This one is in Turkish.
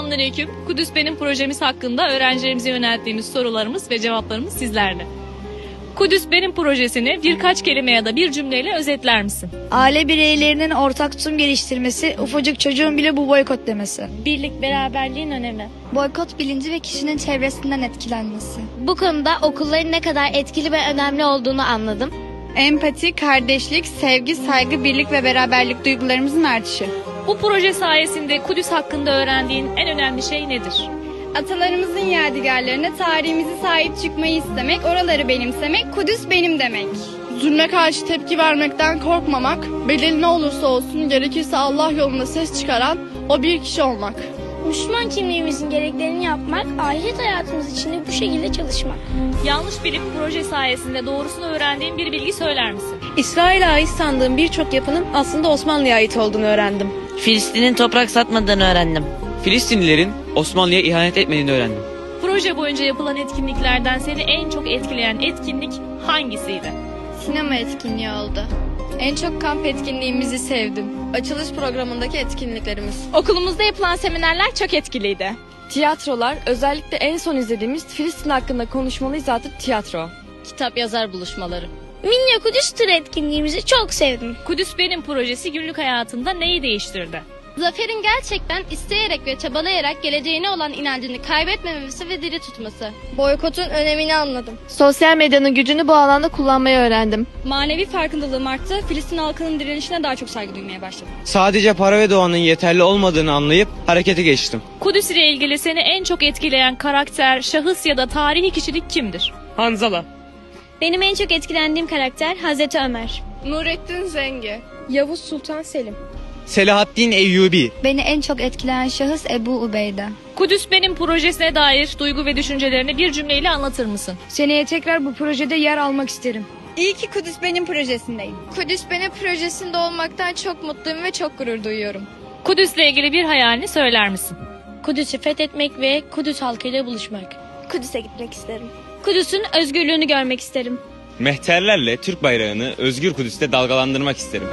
Selamünaleyküm. Kudüs Benim projemiz hakkında öğrencilerimize yönelttiğimiz sorularımız ve cevaplarımız sizlerle. Kudüs Benim projesini birkaç kelime ya da bir cümleyle özetler misin? Aile bireylerinin ortak tutum geliştirmesi, ufacık çocuğun bile bu boykot demesi. Birlik beraberliğin önemi. Boykot bilinci ve kişinin çevresinden etkilenmesi. Bu konuda okulların ne kadar etkili ve önemli olduğunu anladım. Empati, kardeşlik, sevgi, saygı, birlik ve beraberlik duygularımızın artışı. Bu proje sayesinde Kudüs hakkında öğrendiğin en önemli şey nedir? Atalarımızın yadigarlarına tarihimizi sahip çıkmayı istemek, oraları benimsemek, Kudüs benim demek. Zulme karşı tepki vermekten korkmamak, bedeli ne olursa olsun gerekirse Allah yolunda ses çıkaran o bir kişi olmak. Müslüman kimliğimizin gereklerini yapmak, ahiret hayatımız için de bu şekilde çalışmak. Yanlış bilip proje sayesinde doğrusunu öğrendiğin bir bilgi söyler misin? İsrail'e ait sandığım birçok yapının aslında Osmanlı'ya ait olduğunu öğrendim. Filistin'in toprak satmadığını öğrendim. Filistinlilerin Osmanlı'ya ihanet etmediğini öğrendim. Proje boyunca yapılan etkinliklerden seni en çok etkileyen etkinlik hangisiydi? Sinema etkinliği oldu. En çok kamp etkinliğimizi sevdim. Açılış programındaki etkinliklerimiz. Okulumuzda yapılan seminerler çok etkiliydi. Tiyatrolar, özellikle en son izlediğimiz Filistin hakkında konuşmalı izatık tiyatro. Kitap yazar buluşmaları. Minya Kudüs tır etkinliğimizi çok sevdim. Kudüs Benim projesi günlük hayatında neyi değiştirdi? Zafer'in gerçekten isteyerek ve çabalayarak geleceğine olan inancını kaybetmemesi ve diri tutması. Boykotun önemini anladım. Sosyal medyanın gücünü bu alanda kullanmayı öğrendim. Manevi farkındalığım arttı. Filistin halkının direnişine daha çok saygı duymaya başladım. Sadece para ve doğanın yeterli olmadığını anlayıp harekete geçtim. Kudüs ile ilgili seni en çok etkileyen karakter, şahıs ya da tarihi kişilik kimdir? Hanzala. Benim en çok etkilendiğim karakter Hazreti Ömer. Nurettin Zengi. Yavuz Sultan Selim. Selahaddin Eyyubi. Beni en çok etkileyen şahıs Ebu Ubeyde. Kudüs Benim projesine dair duygu ve düşüncelerini bir cümleyle anlatır mısın? Seneye tekrar bu projede yer almak isterim. İyi ki Kudüs benim projesindeyim. Kudüs benim projesinde olmaktan çok mutluyum ve çok gurur duyuyorum. Kudüs'le ilgili bir hayalini söyler misin? Kudüs'ü fethetmek ve Kudüs halkıyla buluşmak. Kudüs'e gitmek isterim. Kudüs'ün özgürlüğünü görmek isterim. Mehterlerle Türk bayrağını özgür Kudüs'te dalgalandırmak isterim.